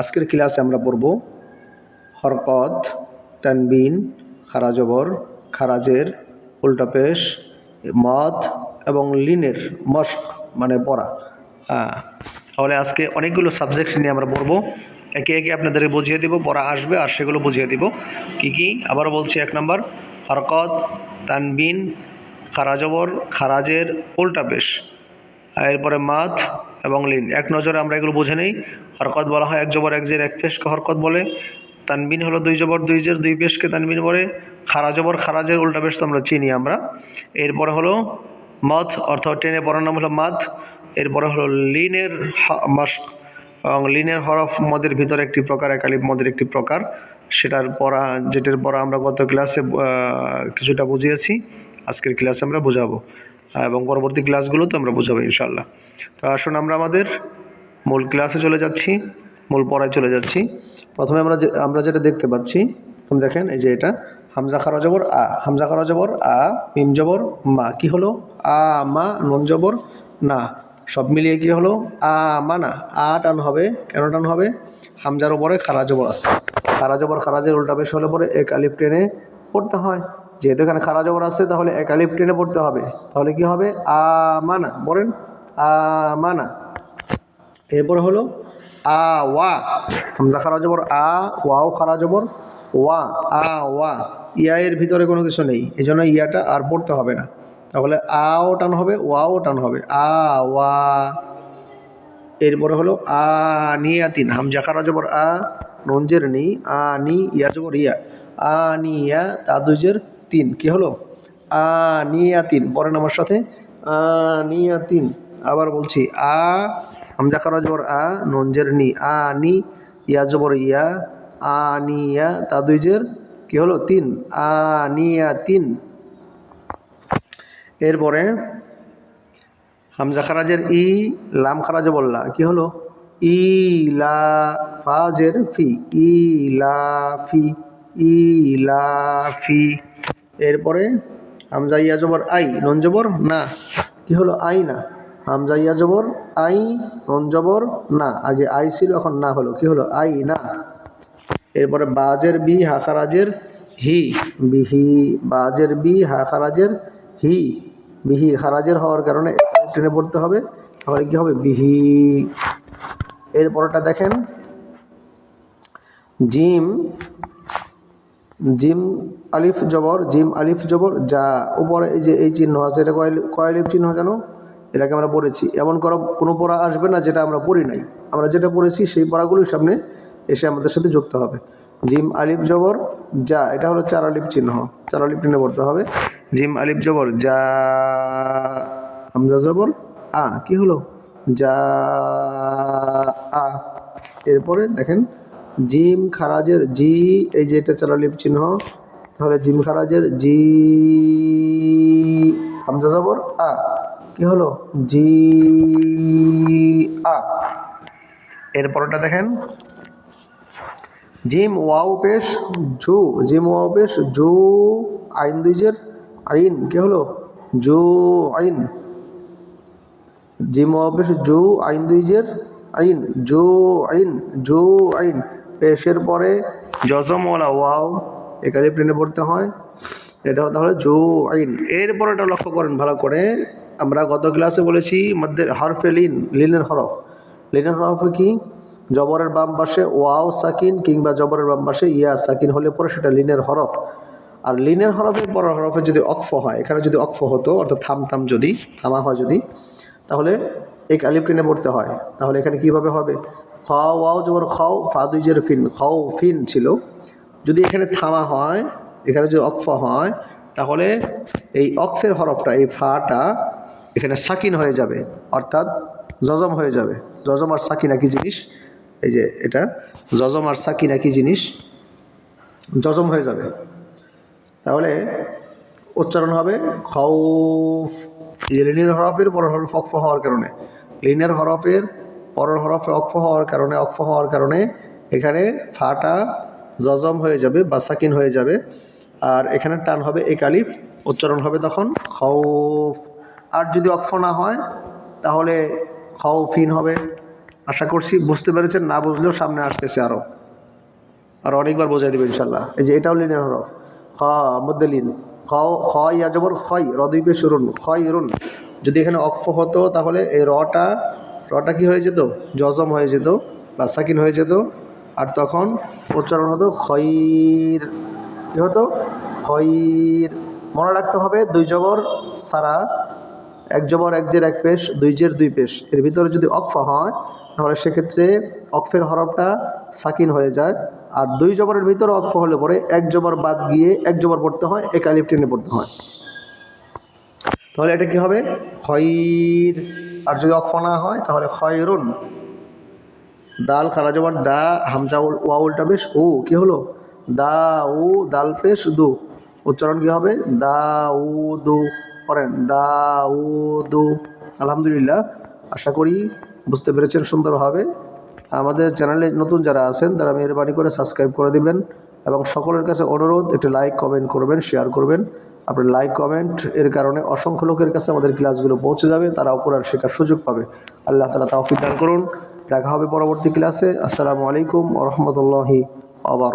আজকের ক্লাসে আমরা পড়ব হরকত, তানবিন, খারাজবর, খারাজের, উল্টাপেশ, মদ এবং লিনের মস্ক মানে পড়া হ্যাঁ তাহলে আজকে অনেকগুলো সাবজেক্ট নিয়ে আমরা পড়ব। একে একে আপনাদের বুঝিয়ে দিব পড়া আসবে আর সেগুলো বুঝিয়ে দিব। কি কি? আবারও বলছি এক নম্বর, হরকত, তানবিন, খারাজবর, খারাজের, উল্টাপেশ। এরপরে মাথ এবং লিন এক নজরে আমরা এগুলো বুঝে নেই। হরকত বলা হয়, এক জবর, এক জের, এক পেশকে হরকত বলে। তানবিন হলো দুই জবর, দুই জের, দুই পেশকে তানবিন বলে। খারা জবর খারাজের উল্টা পেশ তো আমরা চিনি আমরা। এরপরে হলো মথ অর্থাৎ টেনে পড়ার নাম হলো মাথ এরপরে হলো লিনের মাস্ক এবং লিনের হরফ মদের ভিতরে একটি প্রকার একালিপ মদের একটি প্রকার। সেটার পড়া, যেটার পড়া আমরা গত ক্লাসে কিছুটা বুঝিয়েছি। আজকের ক্লাসে আমরা বোঝাবো। এবং পরবর্তী ক্লাসগুলোতে আমরা বোঝাবো ইনশাল্লাহ তো আসুন আমরা আমাদের মূল ক্লাসে চলে যাচ্ছি, মূল পড়ায় চলে যাচ্ছি। প্রথমে আমরা যে আমরা যেটা দেখতে পাচ্ছি, তুমি দেখেন এই যে এটা, হামজা খারা জবর আ, হামজা খারা জবর আ, মিম জবর, মা, কি হলো? আ, মা, নুন জবর, না, সব মিলিয়ে কি হলো? আ, মা, না, আ টান হবে, কেন টান হবে? হামজার ওপরে খারা জবর আছে। খারা জবর খারাজের উল্টা বেশ হলে পরে এক আলিফ টেনে পড়তে হয়। যেহেতু এখানে খারা জবর আছে, তাহলে এক আলিফ টেনে পড়তে হবে। তাহলে কি হবে? আ মানা বলেন আ, মানা। এরপরে হলো, আ, ওয়া। হামজা খারা জবর আ, ওয়াও খারা জবর ওয়া, আ, ওয়া। ইয়া এর ভিতরে কোনো কিছু নেই এই জন্য ইয়াটা আর পড়তে হবে না। তাহলে আও টান হবে, ওয়াও টান হবে। আ, ওয়া। এরপরে হলো, আ নিয়াতিন হামজা খারা জবর আ নঞ্জের নি, আ, নি, ইয়া জবর ইয়া। আ নিয়া তাদুজের তিন। কি হলো? আ নিয়াতিন পরেন আমার সাথে, আ নিয়াতিন আবার বলছি, আ হামজা খারা জবর, আ নঞ্জের নি, আ, নি, ইয়া জবর, ইয়া, আ নিয়া তাদুজের কি হলো? তিন, আ নিয়া তিন। এরপরে হামজা খারাজের ই, লাম খারাজ বললা কি হলো? ই, লা ফাজের ফি, ই, লা, ফি, ই, লা, ফি। এরপরে হামজা ইয়া জবর, আই, নন জবর, না, কি হলো? আই, না। হামজা ইয়া জবর, আই, নন জবর, না। আগে আই ছিল, এখন না হলো। কি হলো? আই, না। এরপরে বাজের বি হাকারাজের হি। বিহি, বাজের বি হাকারাজের হি। বিহি, খারাজের হওয়ার কারণে ট্রেনে পড়তে হবে। তাহলে কি হবে? বিহি। এরপরটা দেখেন। জিম জিম আলিফ জবর, জিম আলিফ জবর, যা। উপরে এই যে এই চিহ্ন আছে, এটা কয় কয় চিহ্ন জানো? এটাকে আমরা পড়েছি। এমন করো কোনো পড়া আসবে না যেটা আমরা পড়ি নাই। আমরা যেটা পড়েছি সেই পড়াগুলোর সামনে এসে আমাদের সাথে যুক্ত হবে। জিম, আলিফ, জবর, যা, এটা হলো চার আলিফ চিহ্ন। চার আলিফ চিহ্ন পড়তে হবে। জিম, আলিফ, জবর, যা, হামজা, জবর, আ, কি হলো? যা, আ। এরপরে দেখেন, জিম খারাজের জি, এই যে এটা আলিফ চিহ্ন, তাহলে জিম খারাজের জি, হামজা, জবর, আ। কি হলো? জি, আ। এরপরটা দেখেন। জিম ওয়াও পেশ জু, জিম ওয়াও পেশ জু আইন দুইজের আইন। কি হলো? জু আইন। জিম ওয়াও পেশ জু আইন দুইজের আইন। জু আইন জু আইন। পেশের পরে জজমওয়ালা ওয়াও, এখানে প্লেনে পড়তে হয়। এটা তাহলে জু আইন। এরপর এটা লক্ষ্য করেন ভালো করে। আমরা গত ক্লাসে বলেছি, মধ্যে হরফে লিন, লিনের হরফ। লিনের হরফে কি? জবরের বাম পাশে ওয়াও সাকিন কিংবা জবরের বাম পাশে ইয়া সাকিন হলে পরে সেটা লিনের হরফ। আর লিনের হরফের পর হরফে যদি অক্ফ হয়, এখানে যদি অক্ফ হতো, অর্থাৎ থাম থাম যদি, থামা হয় যদি, তাহলে এক আলিফ টেনে পড়তে হয়। তাহলে এখানে কীভাবে হবে? খ ওয়াও জবর খাও ফা দুইজের ফিন, খাও ফিন ছিল। যদি এখানে থামা হয়, এখানে যদি অক্ফ হয়, তাহলে এই অক্ফের হরফটা, এই ফাটা এখানে সাকিন হয়ে যাবে, অর্থাৎ জজম হয়ে যাবে। জজম আর সাকিন একই জিনিস, এই যে এটা, জজম আর সাকিন একই জিনিস, জজম হয়ে যাবে। তাহলে উচ্চারণ হবে এই লিনের হরফের পরের হরফ অক্ফ হওয়ার কারণে। লিনের হরফের পরের হরফে অক্ফ হওয়ার কারণে অক্ফ হওয়ার কারণে এখানে ফাটা জজম হয়ে যাবে বা সাকিন হয়ে যাবে। আর এখানে টান হবে এক আলিফ, উচ্চারণ হবে তখন খৌফ। আর যদি অক্ষ না হয়, তাহলে খৌফিন হবে। আশা করছি বুঝতে পেরেছেন, না বুঝলেও সামনে আসতেছে আরও আর অনেকবার বোঝাই দেবে ইনশাল্লাহ। এই যে এটাও লিনের হরফ। খ মধ্যে লিন খ রদীপে শুরুন খয় রুন। যদি এখানে অক্ষ হতো, তাহলে এই রটা রটা কি হয়ে যেত? জজম হয়ে যেত, বা সাকিন হয়ে যেত। আর তখন উচ্চারণ হতো খয়র কি হতো? খয়র মনে রাখতে হবে, দুই জবর সারা এক জবর, এক জের, এক পেশ, দুই জের, দুই পেশ। এর ভিতরে যদি অক্ফ হয়, তাহলে সেক্ষেত্রে অক্ফের হরফটা সাকিন হয়ে যায়। আর দুই জবরের ভিতরে অক্ফ হলে পরে এক জবর বাদ গিয়ে এক জবর পড়তে হয়, এক আলিফ টেনে পড়তে হয়। তাহলে এটা কি হবে? খয়র। আর যদি অক্ফ না হয়, তাহলে খয়রুন। দাল খারা জবর, দা, হামজা, উল- ওয়া, উল্টা বেশ ও কি হলো? দা, উ, দাল, পেশ, দু। উচ্চারণ কি হবে? দা, উ, দু। করেন দা উ দু আলহামদুলিল্লাহ, আশা করি বুঝতে পেরেছেন সুন্দরভাবে। আমাদের চ্যানেলে নতুন যারা আছেন, তারা মেহরবানি করে সাবস্ক্রাইব করে দিবেন এবং সকলের কাছে অনুরোধ, একটি লাইক কমেন্ট করবেন শেয়ার করবেন। আপনার লাইক কমেন্ট এর কারণে অসংখ্য লোকের কাছে আমাদের ক্লাসগুলো পৌঁছে যাবে, তারাও কোরআন শেখার সুযোগ পাবে। আল্লাহ তালা তাওফিক দান করুন। দেখা হবে পরবর্তী ক্লাসে আসসালামু আলাইকুম ওরহমতুল্লাহি আবার